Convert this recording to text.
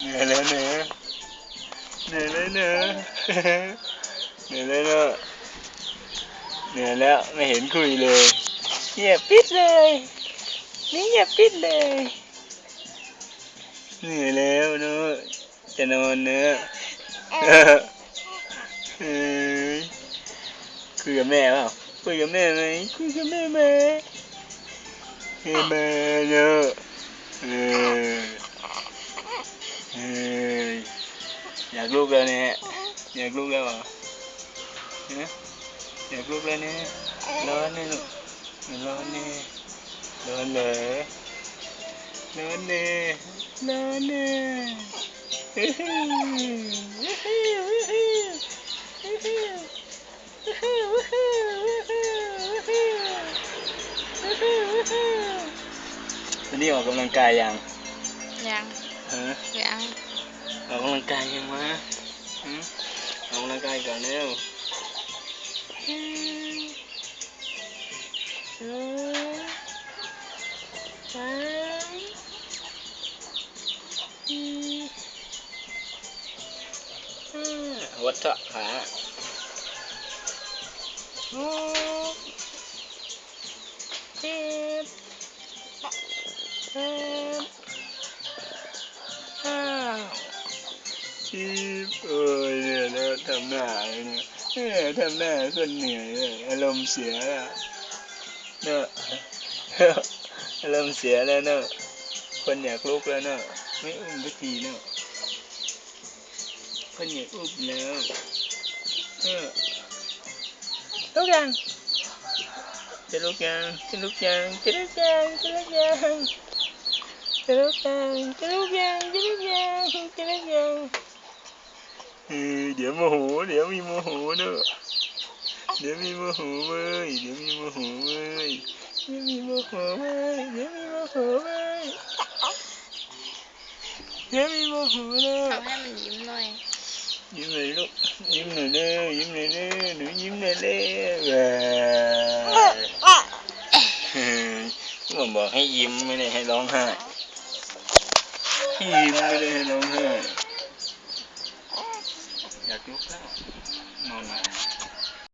เหนื่อยแล้วเนอะเหนื่อยแล้วเนอะเหนื่อยแล้วเนอะเหนื่อยแล้วไม่เห็นคุยเลยเงียบปิดเลยนี่เงียบปิดเลยเหนื่อยแล้วเนอะจะนอนเนอะเฮ้ยคุยกับแม่เปล่าคุยกับแม่ไหมคุยกับแม่ไหมแม่เนอะเออากลูกแล้วเนี่ยอยากลูกแล้วเหรออยากลูกแล้วเนี่ยร้อนเนี่ยร้อนเนี่ยร้อนเลยร้อนเนี่ยร้อนเนี่ยวันนี้ออกกำลังกายยังยังฮะยัง ออกกำลังกายยังวะหืมออกกำลังกายก่อนเร็วอืมอืมสามสี่ห้าวัดเถอะขา ชีพเอ้ยเนี่ยแล้วทำหน้าเนี่ยเนี่ยทำหน้าคนเหนื่อยเลยอารมณ์เสียแล้วเนอะอารมณ์เสียแล้วเนอะคนอยากลุกแล้วเนอะไม่อุ้มสักทีเนอะคนอยากอุ้มแล้วเออลุกยังจะลุกยังจะลุกยังจะลุกยังจะลุกยังจะลุกยังจะลุกยังจะลุกยังจะลุกยัง เออเดี๋ยวโมโห เดี๋ยวมีโมโหเนอะเดี๋ยวมีโมโหเว้ย เดี๋ยวมีโมโหเว้ยเดี๋ยวมีโมโหเว้ยเดี๋ยวมีโมโหเว้ยเดี๋ยวมีโมโหเนอะทำให้มันยิ้มหน่อย ยิ้มหน่อยลูก ยิ้มหน่อยเด้อยิ้มหน่อยเด้อหนูยิ้มหน่อยเด้อเว้ยเฮ้ยผมบอกให้ยิ้มไม่ได้ให้ร้องไห้ให้ยิ้มไม่ได้ให้ร้องไห้